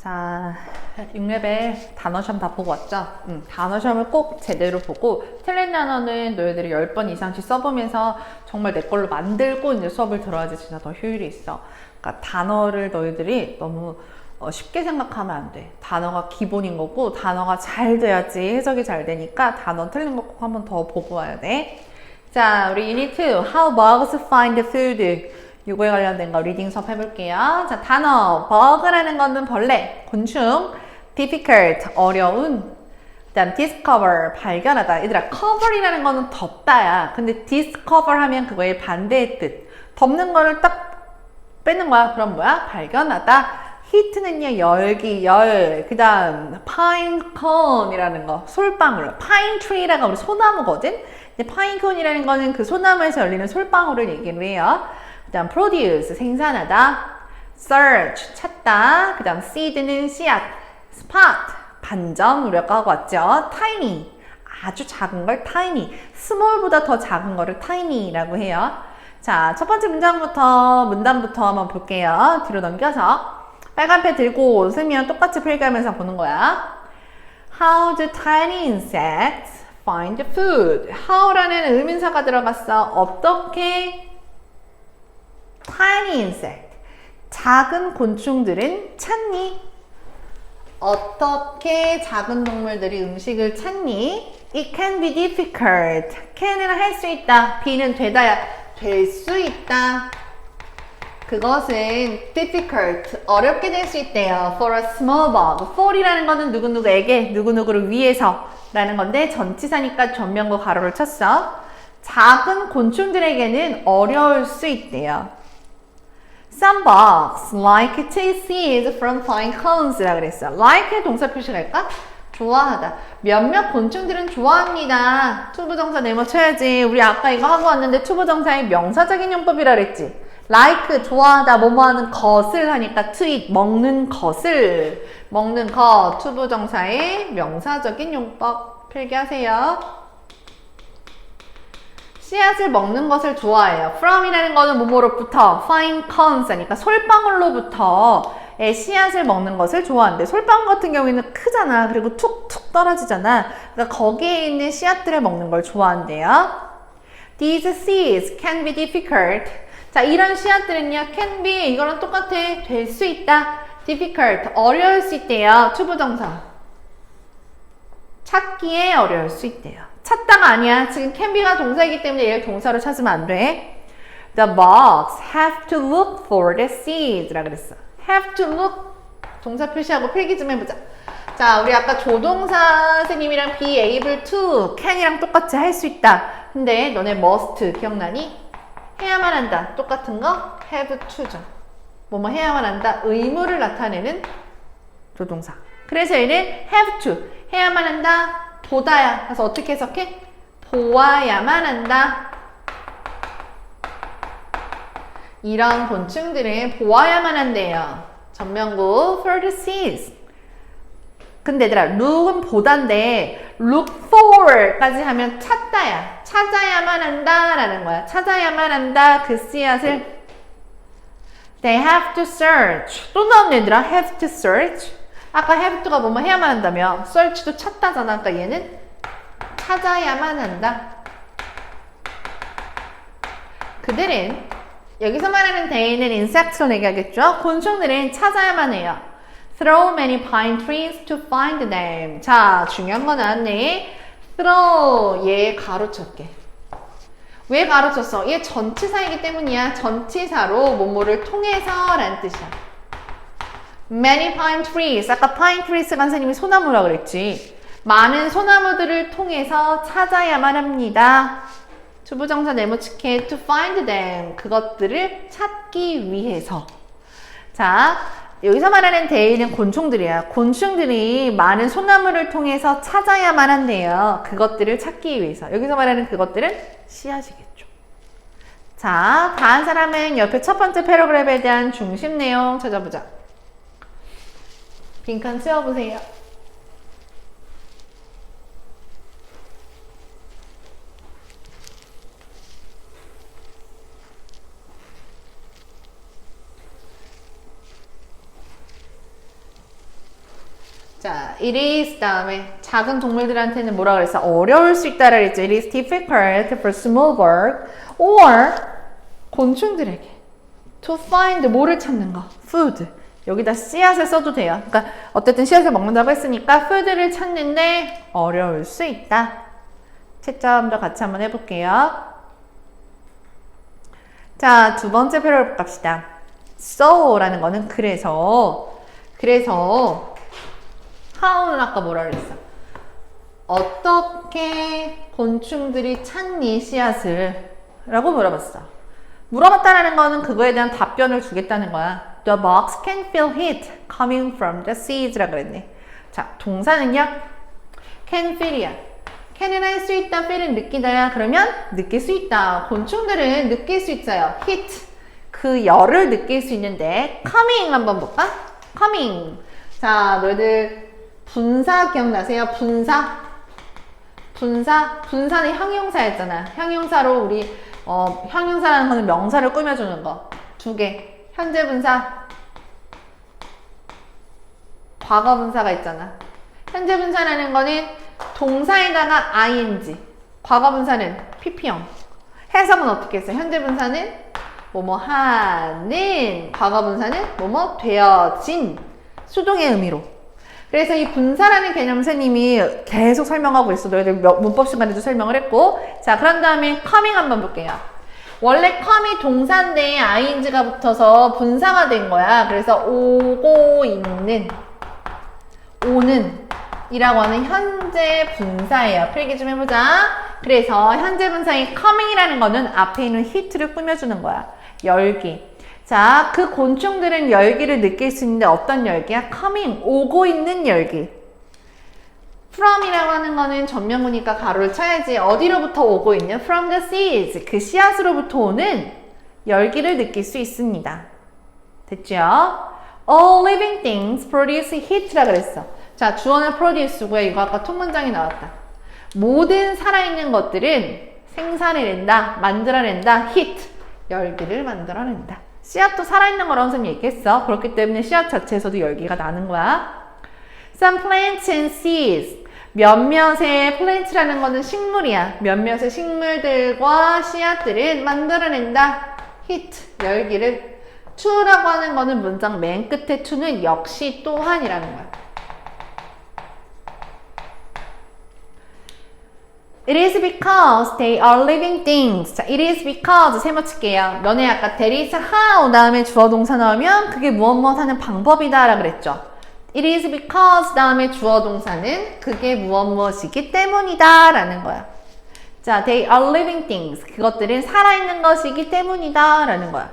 자, 6레벨 단어 시험 다 보고 왔죠? 응, 단어 시험을 꼭 제대로 보고 틀린 단어는 너희들이 10번 이상씩 써보면서 정말 내 걸로 만들고 이제 수업을 들어야지 진짜 더 효율이 있어. 그러니까 단어를 너희들이 너무 어, 쉽게 생각하면 안 돼. 단어가 기본인 거고 단어가 잘 돼야지 해석이 잘 되니까 단어 틀린 거 꼭 한번 더 보고 와야 돼. 자, 우리 유닛 2 How bugs find food 이거에 관련된 거 리딩 수업 해볼게요. 자, 단어 bug라는 거는 벌레, 곤충 difficult, 어려운 그 다음 discover, 발견하다. 얘들아, cover이라는 거는 덮다야. 근데 discover 하면 그거의 반대의 뜻. 덮는 거를 딱 빼는 거야. 그럼 뭐야? 발견하다. 히트는요, 열기, 열. 그 다음, pine cone이라는 거. 솔방울. pine tree라가 우리 소나무거든? 근데 pine cone이라는 거는 그 소나무에서 열리는 솔방울을 얘기를 해요. 그 다음, produce. 생산하다. search. 찾다. 그 다음, seed는 씨앗. spot. 반점. 우리가 하고 왔죠. tiny. 아주 작은 걸 tiny. small보다 더 작은 거를 tiny라고 해요. 자, 첫 번째 문장부터, 문단부터 한번 볼게요. 뒤로 넘겨서. 빨간 펜 들고 웃으면 똑같이 필기하면서 보는 거야. How do tiny insects find food? How라는 의문사가 들어갔어. 어떻게 tiny insect, 작은 곤충들은 찾니? 어떻게 작은 동물들이 음식을 찾니? It can be difficult. can은 할 수 있다. be는 되다야. 될수 있다. 그것은 difficult, 어렵게 될 수 있대요. For a small bug. for이라는 거는 누구누구에게, 누구누구를 위해서 라는 건데 전치사니까 전면과 가로를 쳤어. 작은 곤충들에게는 어려울 수 있대요. Bugs like to seize from fine cones 라 그랬어. like의 동사 표시할까? 좋아하다. 몇몇 곤충들은 좋아합니다. 투부정사 네모 쳐야지. 우리 아까 이거 하고 왔는데 투부정사의 명사적인 용법이라 그랬지. like 좋아하다 뭐뭐 하는 것을 하니까 to eat 먹는 것을 먹는 것 투부정사의 명사적인 용법 필기하세요. 씨앗을 먹는 것을 좋아해요. from이라는 거는 뭐뭐로부터 fine cones 하니까 솔방울로부터 의 씨앗을 먹는 것을 좋아하는데 솔방울 같은 경우에는 크잖아. 그리고 툭툭 떨어지잖아. 그러니까 거기에 있는 씨앗들을 먹는 걸 좋아한대요. These seeds can be difficult. 자, 이런 씨앗들은요, can be, 이거랑 똑같아. 될 수 있다. difficult, 어려울 수 있대요. 투부정사. 찾기에 어려울 수 있대요. 찾다가 아니야. 지금 be가 동사이기 때문에 얘를 동사로 찾으면 안 돼. The bugs have to look for the seeds. 라 그랬어. have to look. 동사 표시하고 필기 좀 해보자. 자, 우리 아까 조동사 선생님이랑 be able to, can이랑 똑같이 할 수 있다. 근데 너네 must 기억나니? 해야만 한다. 똑같은 거 have to죠. 뭐뭐 해야만 한다. 의무를 나타내는 조동사. 그래서 얘는 have to. 해야만 한다. 보다야. 그래서 어떻게 해석해? 보아야만 한다. 이런 곤충들은 보아야만 한대요. 전명구 for the seas. 근데 얘들아, look은 보단데 look for까지 하면 찾다야. 찾아야만 한다 라는 거야. 찾아야만 한다. 그 씨앗을 They have to search. 또 나온 얘들아, have to search. 아까 have to가 뭐뭐 해야만 한다며. search도 찾다잖아. 그러니까 얘는 찾아야만 한다. 그들은 여기서 말하는 they는 insect로 얘기하겠죠. 곤충들은 찾아야만 해요. Throw many pine trees to find them. 자, 중요한 거 나왔네. Throw 얘 가로쳤게. 왜 가로쳤어? 얘 전치사이기 때문이야. 전치사로 뭐뭐를 통해서 라는 뜻이야. Many pine trees. 아까 pine trees 간사님이 소나무라 그랬지. 많은 소나무들을 통해서 찾아야만 합니다. 주부정사 네모치게 to find them. 그것들을 찾기 위해서. 자, 여기서 말하는 데이는 곤충들이야. 곤충들이 많은 소나무를 통해서 찾아야만 한대요. 그것들을 찾기 위해서. 여기서 말하는 그것들은 씨앗이겠죠. 자, 다한 사람은 옆에 첫 번째 패러그래프에 대한 중심 내용 찾아보자. 빈칸 채워보세요. 자, it is 다음에 작은 동물들한테는 뭐라 그랬어? 어려울 수 있다라 그랬죠. It is difficult for small bird or 곤충들에게 to find 뭐를 찾는 거? food. 여기다 씨앗을 써도 돼요. 그러니까 어쨌든 씨앗을 먹는다고 했으니까 food를 찾는데 어려울 수 있다. 채점도 같이 한번 해볼게요. 자, 두 번째 표를 갑시다. so라는 거는 그래서 그래서 how는 아까 뭐라 그랬어? 어떻게 곤충들이 찾니 씨앗을? 라고 물어봤어. 물어봤다라는 거는 그거에 대한 답변을 주겠다는 거야. The box can feel heat coming from the seeds라 그랬네. 자, 동사는요. can feel이야. can은 할 수 있다, feel은 느끼다야. 그러면 느낄 수 있다. 곤충들은 느낄 수 있어요. heat. 그 열을 느낄 수 있는데 coming 한번 볼까? coming. 자, 너희들 분사 기억나세요? 분사. 분사. 분사는 형용사였잖아. 형용사로 우리 어, 형용사라는 거는 명사를 꾸며주는 거. 두 개. 현재 분사. 과거 분사가 있잖아. 현재 분사라는 거는 동사에다가 ing. 과거 분사는 pp형. 해석은 어떻게 했어? 현재 분사는 뭐뭐 하는. 과거 분사는 뭐뭐 되어진. 수동의 의미로. 그래서 이 분사라는 개념 선생님이 계속 설명하고 있어. 너희들 몇- 문법 시간에도 설명을 했고. 자, 그런 다음에 coming 한번 볼게요. 원래 com이 동사인데 ing가 붙어서 분사가 된 거야. 그래서 오고 있는, 오는 이라고 하는 현재 분사예요. 필기 좀 해보자. 그래서 현재 분사인 coming이라는 거는 앞에 있는 hit를 꾸며주는 거야. 열기. 자, 그 곤충들은 열기를 느낄 수 있는데 어떤 열기야? coming, 오고 있는 열기. From이라고 하는 거는 전면구니까 가로를 쳐야지. 어디로부터 오고 있냐? from the seeds. 그 씨앗으로부터 오는 열기를 느낄 수 있습니다. 됐죠? All living things produce heat라 그랬어. 자, 주어는 produce고요. 이거 아까 통문장이 나왔다. 모든 살아있는 것들은 생산을 낸다, 만들어낸다, heat. 열기를 만들어낸다. 씨앗도 살아있는 거라고 선생님이 얘기했어. 그렇기 때문에 씨앗 자체에서도 열기가 나는 거야. Some plants and seeds. 몇몇의 plant라는 거는 식물이야. 몇몇의 식물들과 씨앗들은 만들어낸다. heat, 열기를. to라고 하는 거는 문장 맨 끝에 to는 역시 또한이라는 거야. It is because they are living things. 자, it is because 세모 칠게요. 너네 아까 there is how 다음에 주어 동사 나오면 그게 무엇 무엇 하는 방법이다 라 그랬죠. It is because 다음에 주어 동사는 그게 무엇 무엇이기 때문이다 라는 거야. 자, they are living things. 그것들은 살아있는 것이기 때문이다 라는 거야.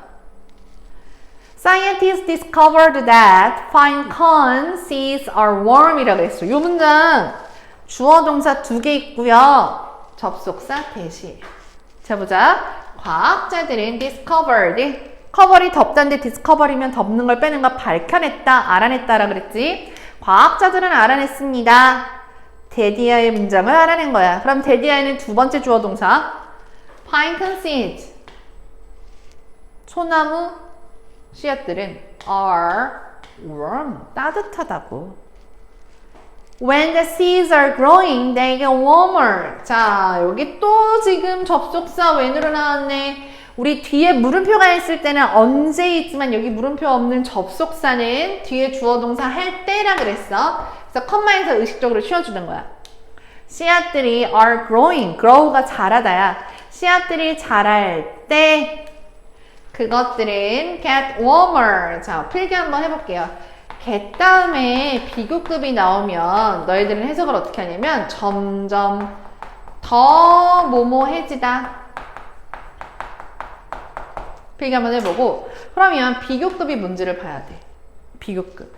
Scientists discovered that fine corn seeds are worm이라고 했어. 이 문장 주어 동사 두 개 있고요. 접속사 대시. 자 보자. 과학자들은 discovered 커버리 덮다인데 discover이면 덮는 걸 빼는 거 밝혀냈다, 알아냈다라 그랬지. 과학자들은 알아냈습니다. 데디아의 문장을 알아낸 거야. 그럼 데디아에는 두 번째 주어 동사 pine seeds 소나무 씨앗들은 are warm 따뜻하다고. When the seeds are growing, they get warmer. 자, 여기 또 지금 접속사 when으로 나왔네. 우리 뒤에 물음표가 있을 때는 언제 있지만 여기 물음표 없는 접속사는 뒤에 주어 동사 할 때라 그랬어. 그래서 컴마에서 의식적으로 쉬어주는 거야. 씨앗들이 are growing. grow가 자라다야. 씨앗들이 자랄 때 그것들은 get warmer. 자, 필기 한번 해볼게요. get 다음에 비교급이 나오면 너희들은 해석을 어떻게 하냐면 점점 더 모모해지다. 필기 한번 해보고 그러면 비교급이 뭔지를 봐야 돼. 비교급.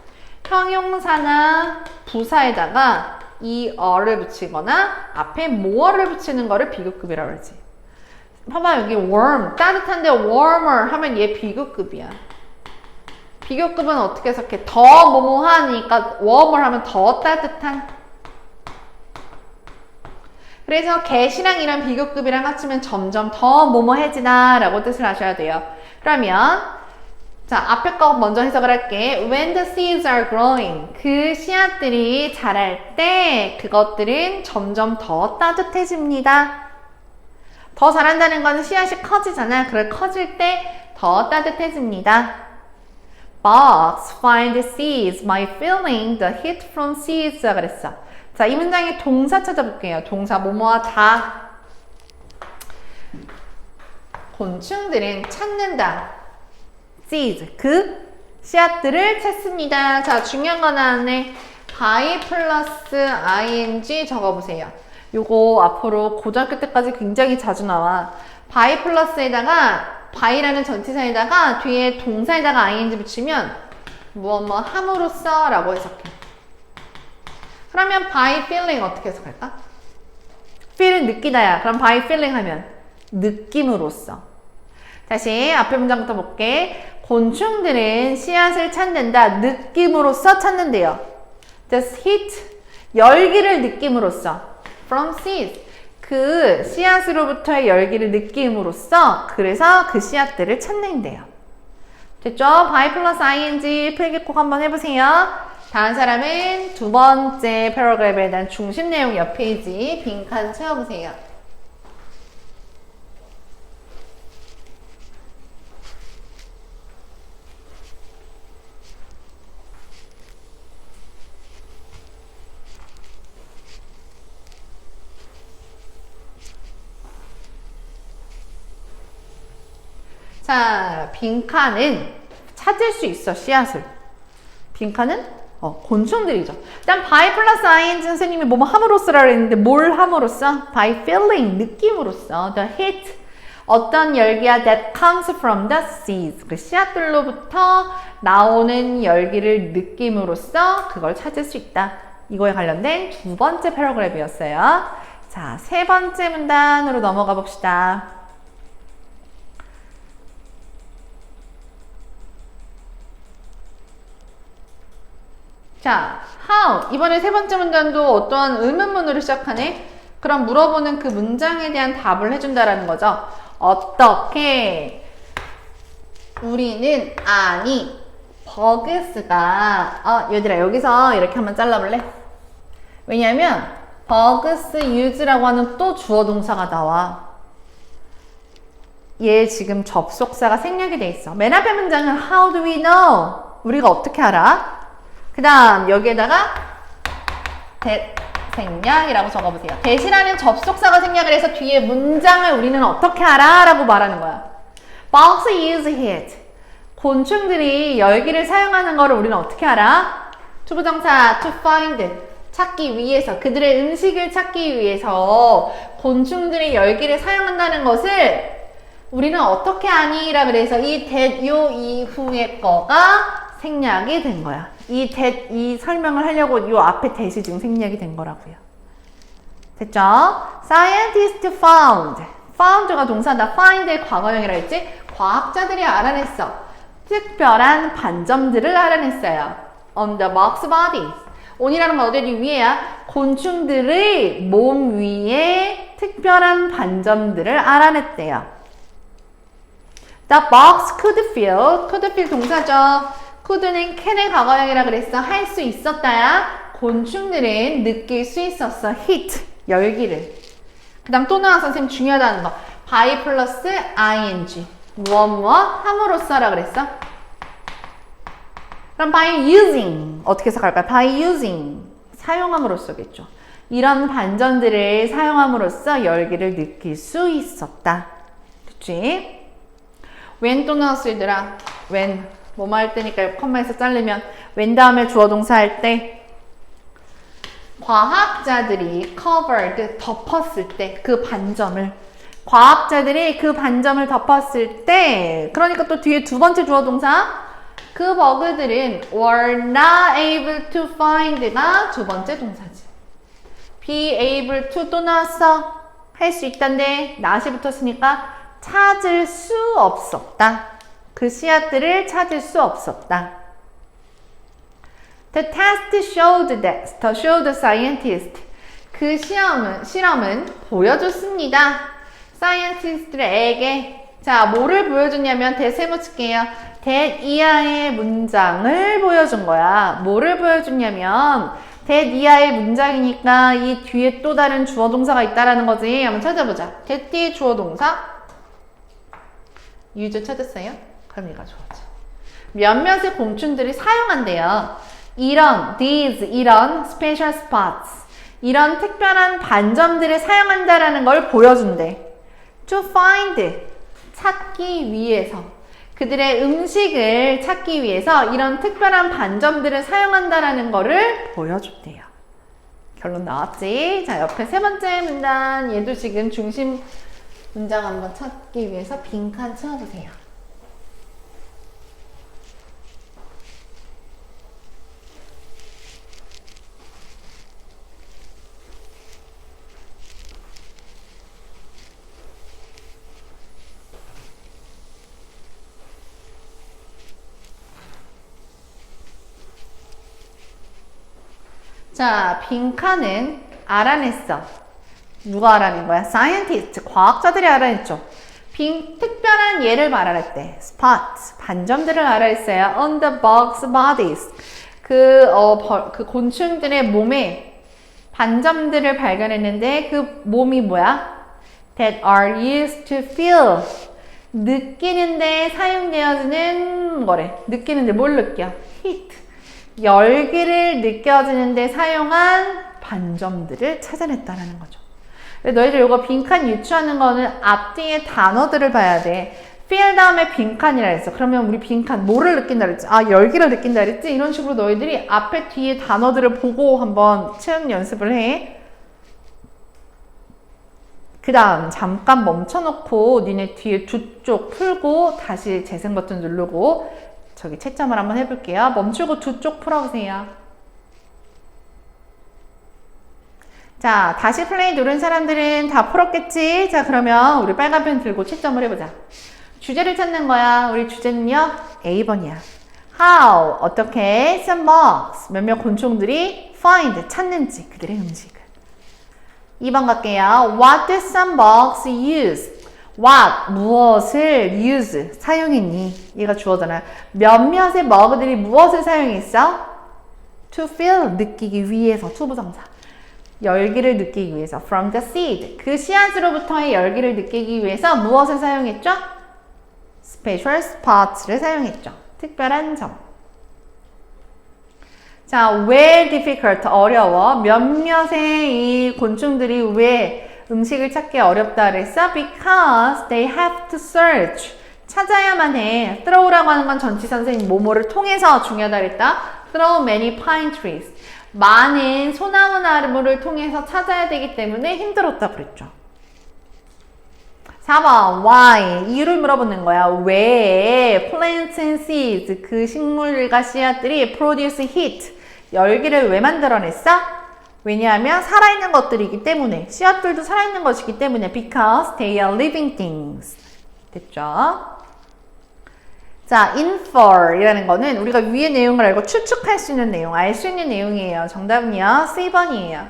형용사나 부사에다가 이 어를 붙이거나 앞에 more를 붙이는 거를 비교급이라고 그러지. 봐봐 여기 warm 따뜻한데 warmer 하면 얘 비교급이야. 비교급은 어떻게 해석해? 더 뭐뭐하니까 warmer 하면 더 따뜻한. 그래서 이런 비교급이랑 합치면 점점 더 뭐뭐해지다 라고 뜻을 하셔야 돼요. 그러면 자, 앞에 거 먼저 해석을 할게. When the seeds are growing. 그 씨앗들이 자랄 때 그것들은 점점 더 따뜻해집니다. 더 자란다는 거는 씨앗이 커지잖아. 그걸 커질 때 더 따뜻해집니다. Bugs find seeds by feeling the heat from seeds. 그랬어. 자, 이 문장의 동사 찾아볼게요. 동사 뭐뭐와 다. 곤충들은 찾는다. seeds 그 씨앗들을 찾습니다. 자 중요한 거 나왔네. by 플러스 ing 적어보세요. 요거 앞으로 고등학교 때까지 굉장히 자주 나와. by 플러스에다가 by라는 전치사에다가 뒤에 동사에다가 ing 붙이면 무엇 뭐 함으로써 라고 해석해. 그러면 by feeling 어떻게 해석할까? feel은 느끼다야. 그럼 by feeling 하면 느낌으로써. 다시 앞에 문장부터 볼게. 곤충들은 씨앗을 찾는다. 느낌으로써 찾는데요. This heat, 열기를 느낌으로써. From seeds, 그 씨앗으로부터의 열기를 느낌으로써 그래서 그 씨앗들을 찾는데요. 됐죠? by 플러스 ing 필기꼭 한번 해보세요. 다음 사람은 두 번째 패러그래프에 대한 중심 내용 옆 페이지 빈칸 채워보세요. 자, 빈칸은 찾을 수 있어, 씨앗을. 빈칸은 어, 곤충들이죠. 일단 by 플러스 ing 선생님이 뭐뭐 함으로써라 그랬는데 뭘 함으로써? by feeling, 느낌으로써. the heat, 어떤 열기야 that comes from the seeds. 그 씨앗들로부터 나오는 열기를 느낌으로써 그걸 찾을 수 있다. 이거에 관련된 두 번째 패러그래프였어요. 자, 세 번째 문단으로 넘어가 봅시다. 자, how. 이번에 세 번째 문장도 어떠한 의문문으로 시작하네? 그럼 물어보는 그 문장에 대한 답을 해준다라는 거죠. 어떻게 우리는 아니 버그스가 어 얘들아 여기서 이렇게 한번 잘라볼래? 왜냐면 버그스 use라고 하는 또 주어 동사가 나와. 얘 지금 접속사가 생략이 돼 있어. 맨 앞에 문장은 how do we know? 우리가 어떻게 알아? 그 다음 여기에다가 대, 생략이라고 적어보세요. 대시라는 접속사가 생략을 해서 뒤에 문장을 우리는 어떻게 알아? 라고 말하는 거야. Bugs use heat. 곤충들이 열기를 사용하는 거를 우리는 어떻게 알아? 투부정사 to find. 찾기 위해서 그들의 음식을 찾기 위해서 곤충들이 열기를 사용한다는 것을 우리는 어떻게 아니 라 그래서 이 that 요 이후의 거가 생략이 된 거야. 이 that 이 설명을 하려고 요 앞에 that이 지금 생략이 된 거라고요. 됐죠? Scientist found. found가 동사다. find의 과거형이라 했지? 과학자들이 알아냈어. 특별한 반점들을 알아냈어요. On the box bodies. on이라는 건 어디 위에야? 곤충들의 몸 위에 특별한 반점들을 알아냈대요. The box could feel, could feel 동사죠. Could는 can의 과거형이라 그랬어. 할 수 있었다야. 곤충들은 느낄 수 있었어. heat, 열기를. 그 다음 또 나와 선생님 중요하다는 거. by 플러스 ing. 무엇 무엇 함으로써라 그랬어. 그럼 by using 어떻게 해석할까요? by using 사용함으로써겠죠. 이런 반전들을 사용함으로써 열기를 느낄 수 있었다. 그치? when 또 나왔어 얘들아. when 뭐뭐 할 때니까 컴마에서 자르면 when 다음에 주어 동사 할 때 과학자들이 covered 덮었을 때 그 반점을 과학자들이 그 반점을 덮었을 때 그러니까 또 뒤에 두 번째 주어 동사 그 버그들은 were not able to find가 두 번째 동사지. be able to 또 나왔어. 할 수 있단데 not이 붙었으니까 찾을 수 없었다 그 씨앗들을 찾을 수 없었다 The test showed that, the showed scientist. 그 시험은, 실험은 보여줬습니다. scientist들에게. 자, 뭐를 보여줬냐면, 대세모 칠게요. that 이하의 문장을 보여준 거야. 뭐를 보여줬냐면 that 이하의 문장이니까 이 뒤에 또 다른 주어 동사가 있다라는 거지. 한번 찾아보자. that 뒤에 주어 동사 유저 찾았어요? 얘가 좋아져. 몇몇의 곤충들이 사용한대요. 이런 these 이런 special spots 이런 특별한 반점들을 사용한다라는 걸 보여준대. to find 찾기 위해서 그들의 음식을 찾기 위해서 이런 특별한 반점들을 사용한다라는 거를 보여줬대요. 결론 나왔지? 자, 옆에 세 번째 문단 얘도 지금 중심 문장 한번 찾기 위해서 빈칸 채워보세요. 자, 빈칸은 알아냈어. 누가 알아낸 거야? scientist, 과학자들이 알아냈죠. 빈, 특별한 예를 말할 때, spots, 반점들을 알아냈어요. on the bug's bodies. 그, 어, 벌- 그 곤충들의 몸에 반점들을 발견했는데 그 몸이 뭐야? that are used to feel. 느끼는데 사용되어지는 거래. 느끼는데 뭘 느껴? heat. 열기를 느껴지는데 사용한 반점들을 찾아냈다는 거죠. 너희들 이거 빈칸 유추하는 거는 앞뒤에 단어들을 봐야 돼. feel 다음에 빈칸이라 했어. 그러면 우리 빈칸 뭐를 느낀다 그랬지? 아 열기를 느낀다 그랬지? 이런 식으로 너희들이 앞에 뒤에 단어들을 보고 한번 체험 연습을 해. 그 다음 잠깐 멈춰놓고 니네 뒤에 두 쪽 풀고 다시 재생 버튼 누르고 저기 채점을 한번 해볼게요. 멈추고 두 쪽 풀어보세요. 자, 다시 플레이 누른 사람들은 다 풀었겠지? 자, 그러면 우리 빨간 펜 들고 채점을 해보자. 주제를 찾는 거야. 우리 주제는요, A번이야. How, 어떻게, some bugs, 몇몇 곤충들이 find, 찾는지, 그들의 음식을. 2번 갈게요. What do some bugs use? What, 무엇을 use, 사용했니? 얘가 주어잖아요. 몇몇의 버그들이 무엇을 사용했어? To feel, 느끼기 위해서, 투부정사. 열기를 느끼기 위해서. From the seed, 그 씨앗으로부터의 열기를 느끼기 위해서 무엇을 사용했죠? Special spots를 사용했죠. 특별한 점. 자, 왜 difficult? 어려워. 몇몇의 이 곤충들이 왜 음식을 찾기 어렵다 그랬어? Because they have to search. 찾아야만 해. throw라고 하는 건 전치 선생님 모모를 통해서 중요하다 그랬다. throw many pine trees. 많은 소나무 나무를 통해서 찾아야 되기 때문에 힘들었다 그랬죠. 4번 why 이유를 물어보는 거야. 왜 plants and seeds 그 식물과 씨앗들이 produce heat 열기를 왜 만들어냈어? 왜냐하면 살아있는 것들이기 때문에 씨앗들도 살아있는 것이기 때문에 because they are living things 됐죠? 자, infer이라는 거는 우리가 위의 내용을 알고 추측할 수 있는 내용, 알 수 있는 내용이에요. 정답은요, C번이에요.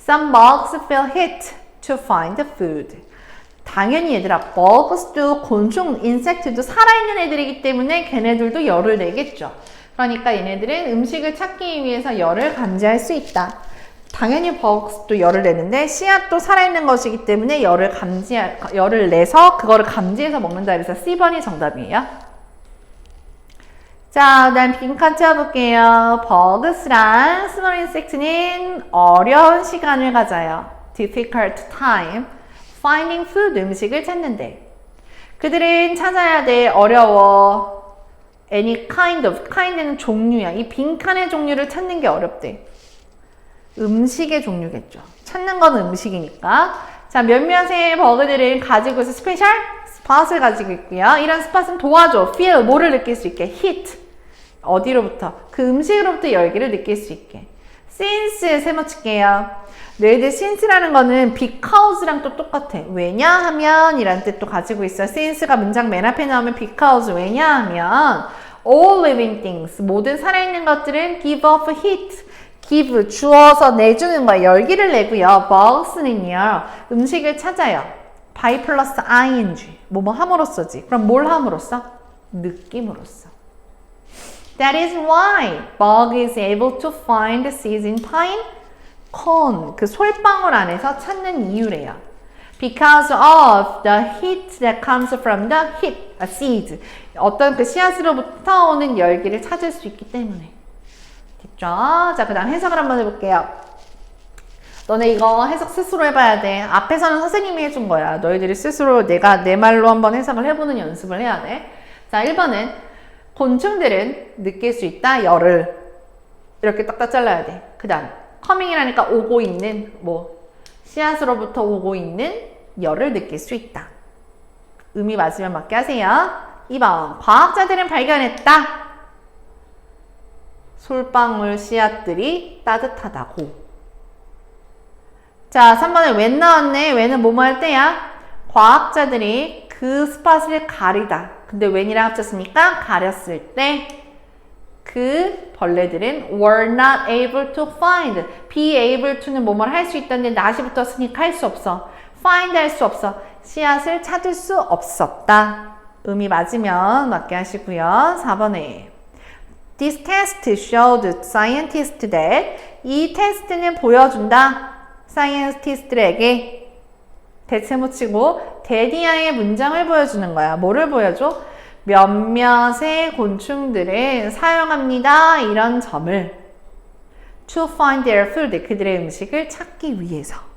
Some bugs feel heat to find food. 당연히 얘들아, bugs도 곤충, 인섹트도 살아있는 애들이기 때문에 걔네들도 열을 내겠죠. 그러니까 얘네들은 음식을 찾기 위해서 열을 감지할 수 있다. 당연히 bugs도 열을 내는데 씨앗도 살아있는 것이기 때문에 열을 감지, 열을 내서 그거를 감지해서 먹는다. 그래서 C번이 정답이에요. 자, 그다음 빈칸 채워볼게요. 버그스랑 스몰 인섹트는 어려운 시간을 가져요. difficult time. finding food 음식을 찾는데 그들은 찾아야 돼 어려워 any kind of kind는 종류야 이 빈칸의 종류를 찾는 게 어렵대 음식의 종류겠죠. 찾는 건 음식이니까. 자 몇몇의 버그들은 가지고 있어 스페셜 스팟을 가지고 있고요. 이런 스팟은 도와줘. feel 뭐를 느낄 수 있게. heat. 어디로부터? 그 음식으로부터 열기를 느낄 수 있게. since 세모 칠게요. 너희들 since라는 거는 because랑 또 똑같아. 왜냐하면 이란 뜻도 가지고 있어. since가 문장 맨 앞에 나오면 because 왜냐하면 all living things 모든 살아있는 것들은 give off heat give 주어서 내주는 거야. 열기를 내고요. bugs는요. 음식을 찾아요. by 플러스 ing 뭐뭐 함으로써지. 그럼 뭘 함으로써? 느낌으로써. That is why bug is able to find seeds in pine cone. 그 솔방울 안에서 찾는 이유래요. Because of the heat that comes from the heat, a seed. 어떤 그 씨앗으로부터 오는 열기를 찾을 수 있기 때문에. 됐죠? 자, 그 다음 해석을 한번 해볼게요. 너네 이거 해석 스스로 해봐야 돼. 앞에서는 선생님이 해준 거야. 너희들이 스스로 내가 내 말로 한번 해석을 해보는 연습을 해야 돼. 자, 1번은 곤충들은 느낄 수 있다. 열을. 이렇게 딱딱 잘라야 돼. 그 다음 커밍이라니까 오고 있는 뭐 씨앗으로부터 오고 있는 열을 느낄 수 있다. 의미 맞으면 맞게 하세요. 2번 과학자들은 발견했다. 솔방울 씨앗들이 따뜻하다고. 자, 3번에 웬 나왔네. 웬은 뭐뭐 할 때야? 과학자들이 그 스팟을 가리다. 근데 웬이랑 합쳤으니까 가렸을 때 그 벌레들은 were not able to find. be able to는 뭐뭐를 할 수 있다는데 not이 붙었으니까 할 수 없어. find 할 수 없어. 씨앗을 찾을 수 없었다. 의미 맞으면 맞게 하시고요. 4번에 This test showed scientists that 이 테스트는 보여준다. 사이언티스트들에게 대체 못치고 데디아의 문장을 보여주는 거야. 뭐를 보여줘? 몇몇의 곤충들을 사용합니다. 이런 점을 to find their food 그들의 음식을 찾기 위해서.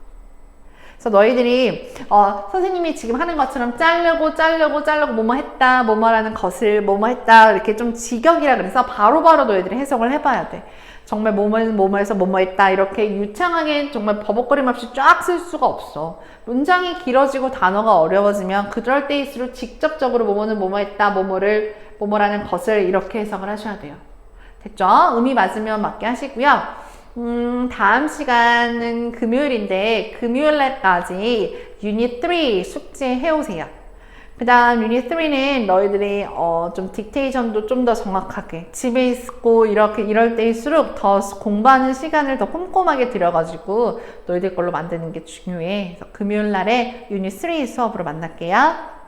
그래서 너희들이 어, 선생님이 지금 하는 것처럼 자르고 자르고 자르고 뭐뭐 했다 뭐뭐라는 것을 뭐뭐 했다 이렇게 좀 직역이라 그래서 바로바로 너희들이 해석을 해봐야 돼. 정말 뭐뭐 뭐뭐해서 뭐뭐 했다 이렇게 유창하게 정말 버벅거림 없이 쫙 쓸 수가 없어. 문장이 길어지고 단어가 어려워지면 그럴 때일수록 직접적으로 뭐뭐는 뭐뭐 했다 뭐뭐를 뭐뭐라는 것을 이렇게 해석을 하셔야 돼요. 됐죠? 의미 맞으면 맞게 하시고요. 음, 다음 시간은 금요일인데 금요일 날까지 유닛 3 숙제 해오세요. 그 다음 유닛 3는 너희들이 어, 좀 딕테이션도 좀 더 정확하게 집에 있고 이렇게 이럴 때일수록 더 공부하는 시간을 더 꼼꼼하게 들여가지고 너희들 걸로 만드는 게 중요해. 그래서 금요일 날에 유닛 3 수업으로 만날게요.